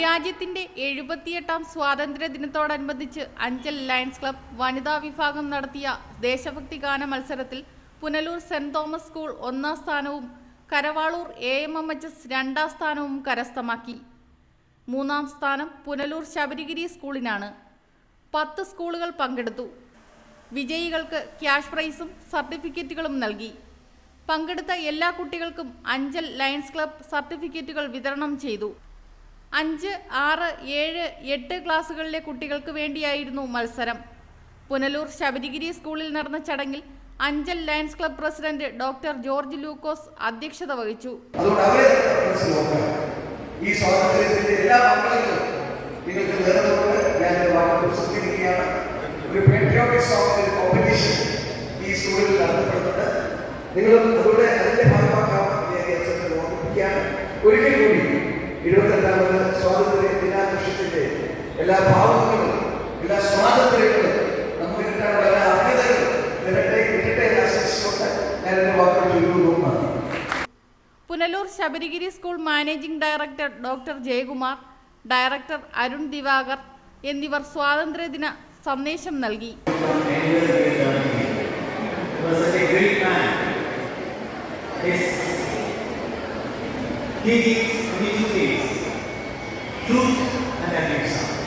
രാജ്യത്തിന്റെ എഴുപത്തിയെട്ടാം സ്വാതന്ത്ര്യ ദിനത്തോടനുബന്ധിച്ച് അഞ്ചൽ ലയൺസ് ക്ലബ് വനിതാ വിഭാഗം നടത്തിയ ദേശഭക്തി ഗാന മത്സരത്തിൽ പുനലൂർ സെന്റ് തോമസ് സ്കൂൾ ഒന്നാം സ്ഥാനവും Karavaloor A M M H S രണ്ടാം സ്ഥാനവും കരസ്ഥമാക്കി. മൂന്നാം സ്ഥാനം പുനലൂർ ശബരിഗിരി സ്കൂളിനാണ്. പത്ത് സ്കൂളുകൾ പങ്കെടുത്തു. വിജയികൾക്ക് ക്യാഷ് പ്രൈസും സർട്ടിഫിക്കറ്റുകളും നൽകി. പങ്കെടുത്ത എല്ലാ കുട്ടികൾക്കും അഞ്ചൽ ലയൺസ് ക്ലബ് സർട്ടിഫിക്കറ്റുകൾ വിതരണം ചെയ്തു. അഞ്ച് ആറ് ഏഴ് എട്ട് ക്ലാസ്സുകളിലെ കുട്ടികൾക്ക് വേണ്ടിയായിരുന്നു മത്സരം. പുനലൂർ ശബരിഗിരി സ്കൂളിൽ നടന്ന ചടങ്ങിൽ Anchal lions club president doctor George Lukose അധ്യക്ഷത വഹിച്ചു. ഈ എല്ലാ ഞാൻ ഒരു ഈ സ്കൂളിൽ ഒരിക്കൽ എല്ലാ ഭാവങ്ങളും എല്ലാ സ്വാതന്ത്ര്യങ്ങളും നമുക്ക് കിട്ടാനുള്ള എല്ലാ അർഹതകളും നിരട്ടെ കിട്ടട്ടെ എന്ന് ആശംസിച്ചുകൊണ്ട് ഞാൻ എന്റെ വാക്കുകൾ Punalur Sabarigiri school managing director doctor Jayakumar director Arun Diwakar എന്നിവർ സ്വാതന്ത്ര്യദിന സന്ദേശം നൽകി He gives such a great man. His teachings only two things truth and ahimsa.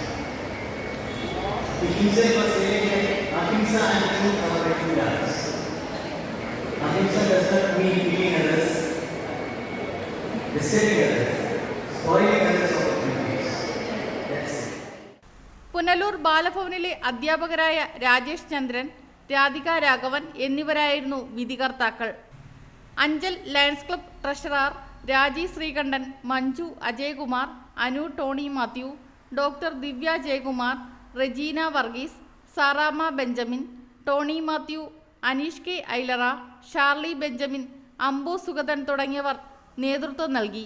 Punalur ബാലഭവനിലെ അധ്യാപകരായ രാജേഷ് ചന്ദ്രൻ രാധിക രാഘവൻ എന്നിവരായിരുന്നു വിധികർത്താക്കൾ. Anchal lions club treasurer Raji Sreekandan Manju Ajaykumar Anu Tony Mathew doctor Divya Jayakumar Regina Varghese Saramma Benjamin Tony Mathew Aneesh K Ailara Sharly Benjamin Ambu Sugathan തുടങ്ങിയവർ നേതൃത്വം നൽകി.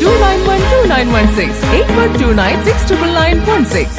2916 8129 699